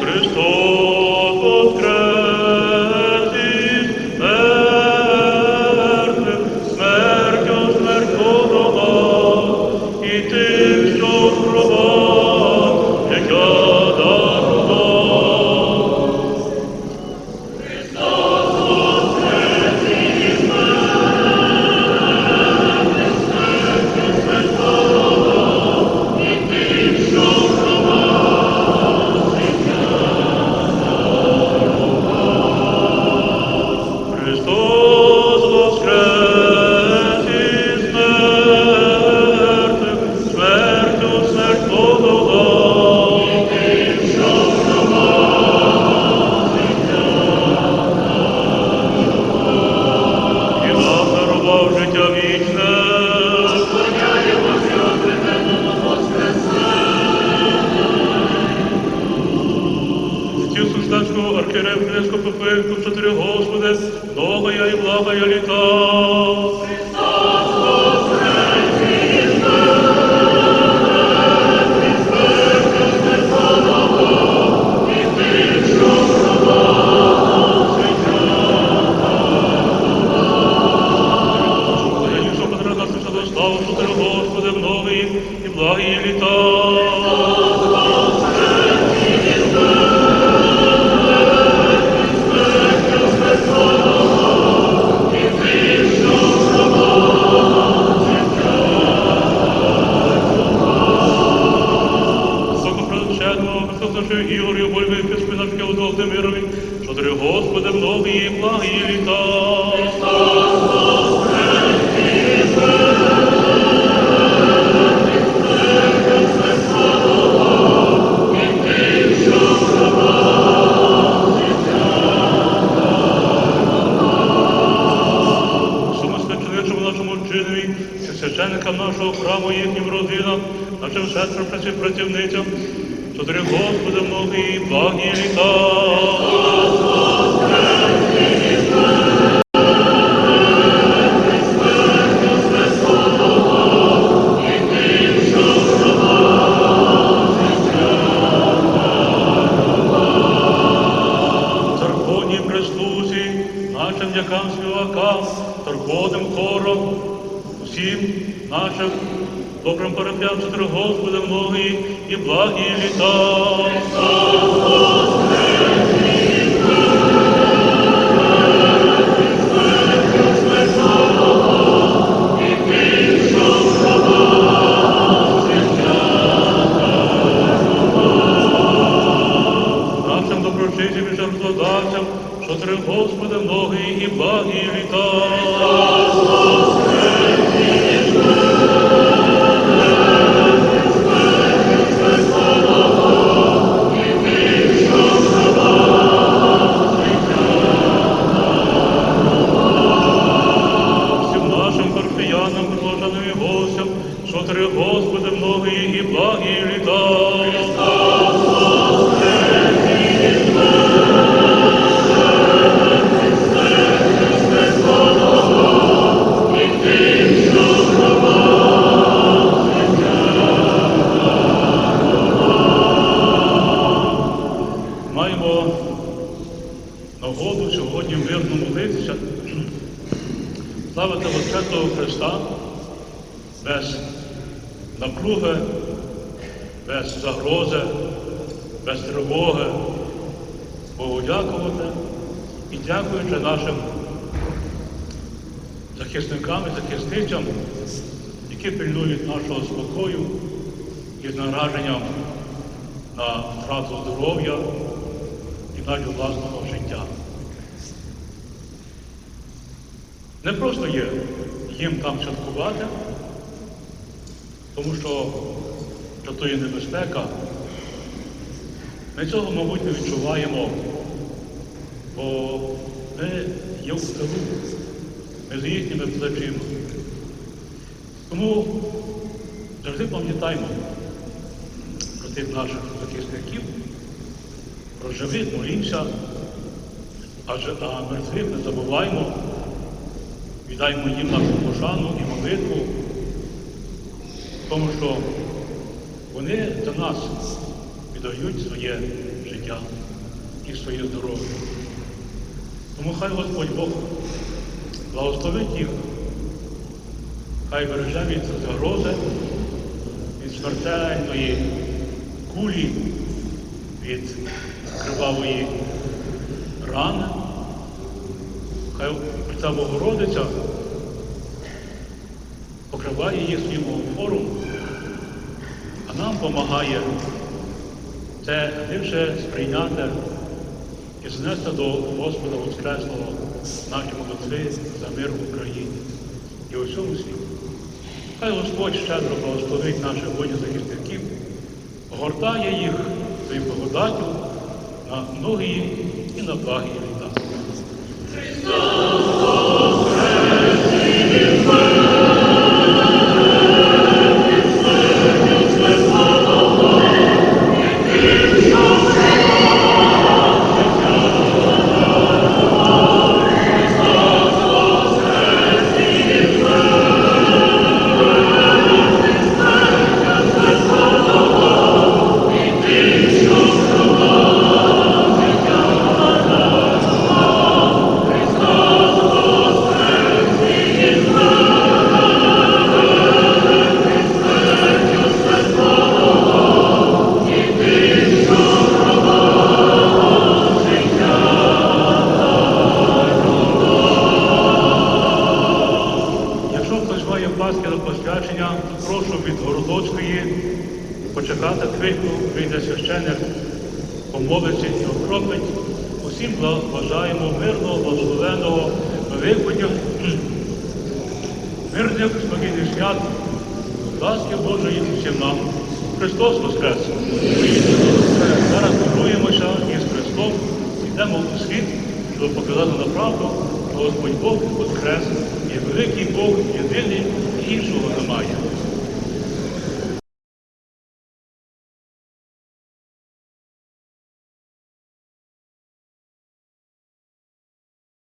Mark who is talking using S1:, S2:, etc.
S1: Христос многая і Благої літа. Всьому священичому нашому вчиневі, священникам нашого храму, їхнім родинам, нашим сестрам, праців працівницям, чотири Господи, многі і благі церковним хором, усім нашим добрим парап'ям, Господи, многі і благі літа. Благі літа. Маємо нагоду сьогодні мирно молитися, славити Воскреслого Христа без напруги, без загрози, без тривоги, Богу дякувати і дякуючи нашим захисникам і захисницям, які пильнують нашого спокою і нараженням на втрату здоров'я і навіть власного життя. Не просто є їм там святкувати, тому що то є небезпека. Ми цього, мабуть, не відчуваємо, бо ми є в тилу, ми за їхніми плечима. Тому завжди пам'ятаємо про тих наших захисників, про живих молімося, а, мертвих не забуваємо, віддаймо їм нашу пошану і молитву, тому що вони за нас віддають своє життя і своє здоров'я. Тому хай Господь Бог благословить їх, хай береже від загрози, від смертельної кулі, від кривавої рани. Хай ця Богородиця покриває її своїм форум, а нам допомагає це глибше сприйняти і знести до Господа Воскреслого наші молодці за мир в Україні і у всьому світі. Хай Господь щедро благословить наших воїнів захисників, гортає їх своєю благодаттю на многі і на благі літа. Якщо хтось має паски на посвячення, то прошу від Городоцької почекати хвильку, вийде священик, помолиться і окропить. Усім бажаємо мирного, благословеного Великодня, мирних спокійних свят, ласки Божої всім нам. Христос Воскрес! Зараз готуємося із Христом, йдемо у світ, щоб показати на правду, що Господь Бог Воскрес, Ја реки Бог ја дели хижова на мајата.